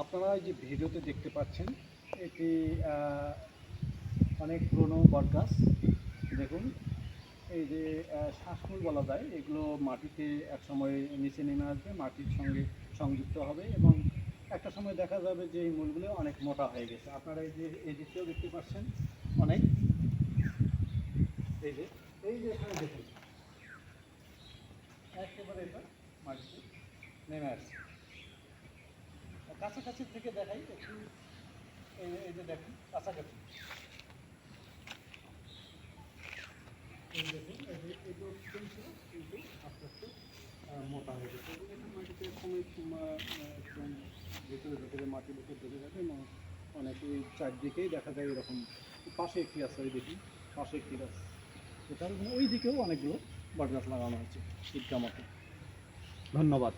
আপনারা এই যে ভিডিওতে দেখতে পাচ্ছেন, এটি অনেক পুরনো বটগাছ। দেখুন, এই যে শ্বাসমূল বলা যায়, এগুলো মাটিতে এক সময় নিচে নেমে আসবে, মাটির সঙ্গে সংযুক্ত হবে এবং একটা সময় দেখা যাবে যে এই মূলগুলো অনেক মোটা হয়ে গেছে। আপনারা এই যে, এই দিকটাও দেখতে পাচ্ছেন, অনেক। এই যে এই যে এখানে দেখুন, একেবারে এটা মাটিতে নেমে আসছে। কাছাকাছি থেকে দেখাই, একটু এই যে দেখুন, কাছাকাছি। মোটা একদম ভেতরে ভেতরে মাটির এবং ওই চারদিকেই দেখা যায় এরকম। পাশে একটি আছে ওই দেখুন, পাশে একটি গাছ এছাড়া ওই দিকেও অনেকগুলো বট গাছ লাগানো আছে ঈদগা ধন্যবাদ।